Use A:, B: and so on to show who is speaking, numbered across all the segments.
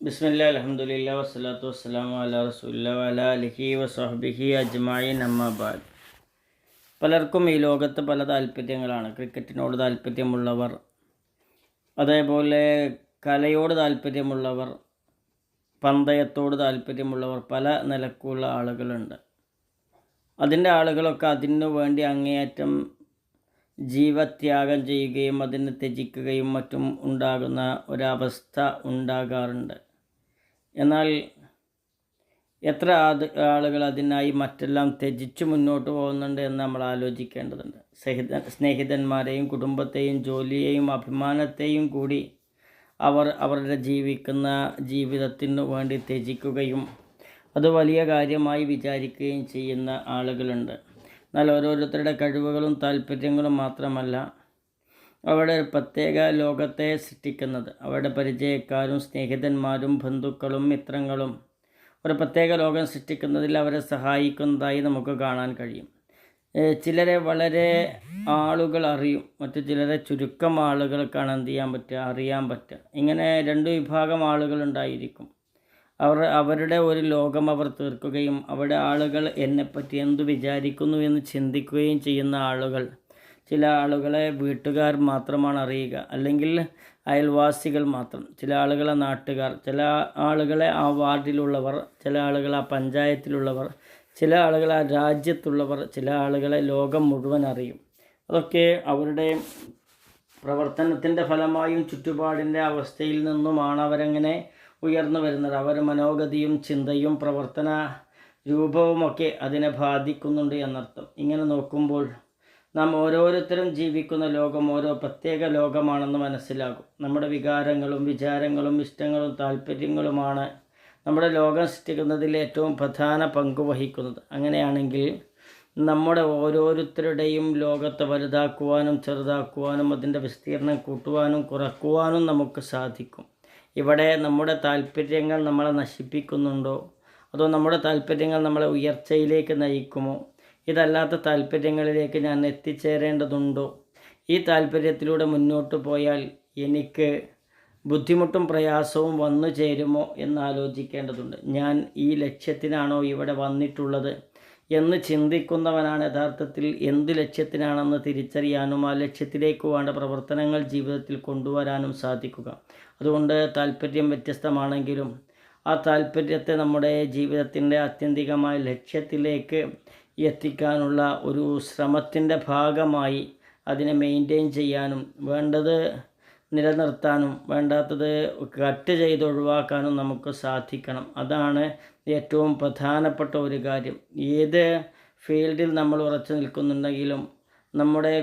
A: ബിസ്മില്ല അലഹമുല്ല വസ്സലാത്തു വസ്സലാം അല റസൂല്ല വല അലിഹി വസ്ഹബിഹി അജ്മായി നമ്മാബാദ് പലർക്കും ഈ ലോകത്ത് പല താല്പര്യങ്ങളാണ്. ക്രിക്കറ്റിനോട് താല്പര്യമുള്ളവർ അതേപോലെ കലയോട് താല്പര്യമുള്ളവർ പന്തയത്തോട് താല്പര്യമുള്ളവർ പല നിലക്കുള്ള ആളുകളുണ്ട്. അതിന്റെ ആളുകളൊക്കെ അതിനു വേണ്ടി അങ്ങേയറ്റം ജീവത്യാഗം ചെയ്യുകയും അതിനെ ത്യജിക്കുകയും മറ്റും ഉണ്ടാകുന്ന ഒരവസ്ഥ ഉണ്ടാകാറുണ്ട്. എന്നാൽ എത്ര ആളുകൾ അതിനായി മറ്റെല്ലാം ത്യജിച്ച് മുന്നോട്ട് പോകുന്നുണ്ട് എന്ന് നമ്മൾ ആലോചിക്കേണ്ടതുണ്ട്. സ്നേഹിത സ്നേഹിതന്മാരെയും കുടുംബത്തെയും ജോലിയെയും അഭിമാനത്തെയും കൂടി അവർ അവരുടെ ജീവിക്കുന്ന ജീവിതത്തിനു വേണ്ടി ത്യജിക്കുകയും അത് വലിയ കാര്യമായി വിചാരിക്കുകയും ചെയ്യുന്ന ആളുകളുണ്ട്. എന്നാൽ ഓരോരുത്തരുടെ കഴിവുകളും താല്പര്യങ്ങളും മാത്രമല്ല അവരുടെ പ്രത്യേക ലോകത്തെ സൃഷ്ടിക്കുന്നത്. അവരുടെ പരിചയക്കാരും സ്നേഹിതന്മാരും ബന്ധുക്കളും മിത്രങ്ങളും ഒരു പ്രത്യേക ലോകം സൃഷ്ടിക്കുന്നതിൽ അവരെ സഹായിക്കുന്നതായി നമുക്ക് കാണാൻ കഴിയും. ചിലരെ വളരെ ആളുകൾ അറിയും മറ്റു ചിലരെ ചുരുക്കം ആളുകൾക്കാണ് എന്ത് ചെയ്യാൻ പറ്റുക അറിയാൻ പറ്റുക. ഇങ്ങനെ രണ്ട് വിഭാഗം ആളുകൾ ഉണ്ടായിരിക്കും. അവർ അവരുടെ ഒരു ലോകം അവർ തീർക്കുകയും അവിടെ ആളുകൾ എന്നെപ്പറ്റി എന്തു വിചാരിക്കുന്നു എന്ന് ചിന്തിക്കുകയും ചെയ്യുന്ന ആളുകൾ ചില ആളുകളെ വീട്ടുകാർ മാത്രമാണ് അറിയുക. അല്ലെങ്കിൽ അയൽവാസികൾ മാത്രം. ചില ആളുകളെ നാട്ടുകാർ ചില ആളുകളെ ആ വാർഡിലുള്ളവർ ചില ആളുകൾ ആ പഞ്ചായത്തിലുള്ളവർ ചില ആളുകൾ ആ രാജ്യത്തുള്ളവർ ചില ആളുകളെ ലോകം മുഴുവൻ അറിയും. അതൊക്കെ അവരുടെ പ്രവർത്തനത്തിന്റെ ഫലമായും ചുറ്റുപാടിന്റെ അവസ്ഥയിൽ നിന്നുമാണ് അവരങ്ങനെ ഉയർന്നു വരുന്നത്. അവർ മനോഗതിയും ചിന്തയും പ്രവർത്തന രൂപവുമൊക്കെ അതിനെ ബാധിക്കുന്നുണ്ട് എന്നർത്ഥം. ഇങ്ങനെ നോക്കുമ്പോൾ നാം ഓരോരുത്തരും ജീവിക്കുന്ന ലോകം ഓരോ പ്രത്യേക ലോകമാണെന്ന് മനസ്സിലാകും. നമ്മുടെ വികാരങ്ങളും വിചാരങ്ങളും ഇഷ്ടങ്ങളും താല്പര്യങ്ങളുമാണ് നമ്മുടെ ലോകം സൃഷ്ടിക്കുന്നതിൽ ഏറ്റവും പ്രധാന പങ്ക് വഹിക്കുന്നത്. അങ്ങനെയാണെങ്കിൽ നമ്മുടെ ഓരോരുത്തരുടെയും ലോകത്തെ വലുതാക്കുവാനും ചെറുതാക്കുവാനും അതിന്റെ വിസ്തീർണം കൂട്ടുവാനും കുറക്കുവാനും നമുക്ക് സാധിക്കും. ഇവിടെ നമ്മുടെ താല്പര്യങ്ങൾ നമ്മളെ നശിപ്പിക്കുന്നുണ്ടോ? അതോ നമ്മുടെ താല്പര്യങ്ങൾ നമ്മളെ ഉയർച്ചയിലേക്ക് നയിക്കുമോ? ഇതല്ലാത്ത താല്പര്യങ്ങളിലേക്ക് ഞാൻ എത്തിച്ചേരേണ്ടതുണ്ടോ? ഈ താല്പര്യത്തിലൂടെ മുന്നോട്ട് പോയാൽ എനിക്ക് ബുദ്ധിമുട്ടും പ്രയാസവും വന്നു ചേരുമോ എന്ന് ആലോചിക്കേണ്ടതുണ്ട്. ഞാൻ ഈ ലക്ഷ്യത്തിനാണോ ഇവിടെ വന്നിട്ടുള്ളത്? എന്ന് ചിന്തിക്കുന്നവനാണ് യഥാർത്ഥത്തിൽ എന്ത് ലക്ഷ്യത്തിനാണെന്ന് തിരിച്ചറിയാനും ആ ലക്ഷ്യത്തിലേക്ക് വേണ്ട പ്രവർത്തനങ്ങൾ ജീവിതത്തിൽ കൊണ്ടുവരാനും സാധിക്കുക. അതുകൊണ്ട് താല്പര്യം വ്യത്യസ്തമാണെങ്കിലും ആ താല്പര്യത്തെ നമ്മുടെ ജീവിതത്തിന്റെ ആത്യന്തികമായ ലക്ഷ്യത്തിലേക്ക് എത്തിക്കാനുള്ള ഒരു ശ്രമത്തിന്റെ ഭാഗമായി അതിനെ മെയിന്റെയിൻ ചെയ്യാനും വേണ്ടത് നിലനിർത്താനും വേണ്ടാത്തത് കട്ട് ചെയ്ത് ഒഴിവാക്കാനും നമുക്ക് സാധിക്കണം. അതാണ് ഏറ്റവും പ്രധാനപ്പെട്ട ഒരു കാര്യം. ഏത് ഫീൽഡിൽ നമ്മൾ ഉറച്ചു നിൽക്കുന്നുണ്ടെങ്കിലും നമ്മുടെ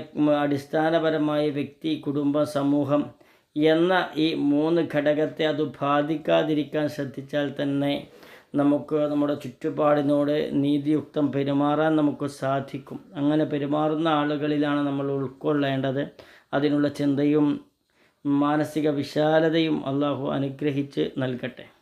A: അടിസ്ഥാനപരമായ വ്യക്തി കുടുംബം സമൂഹം എന്ന ഈ മൂന്ന് ഘടകത്തെ അത് ബാധിക്കാതിരിക്കാൻ ശ്രദ്ധിച്ചാൽ തന്നെ നമുക്ക് നമ്മുടെ ചുറ്റുപാടിനോട് നീതിയുക്തം പെരുമാറാൻ നമുക്ക് സാധിക്കും. അങ്ങനെ പെരുമാറുന്ന ആളുകളിലാണ് നമ്മൾ ഉൾക്കൊള്ളേണ്ടത്. അതിനുള്ള ചിന്തയും മാനസിക വിശാലതയും അള്ളാഹു അനുഗ്രഹിച്ച് നൽകട്ടെ.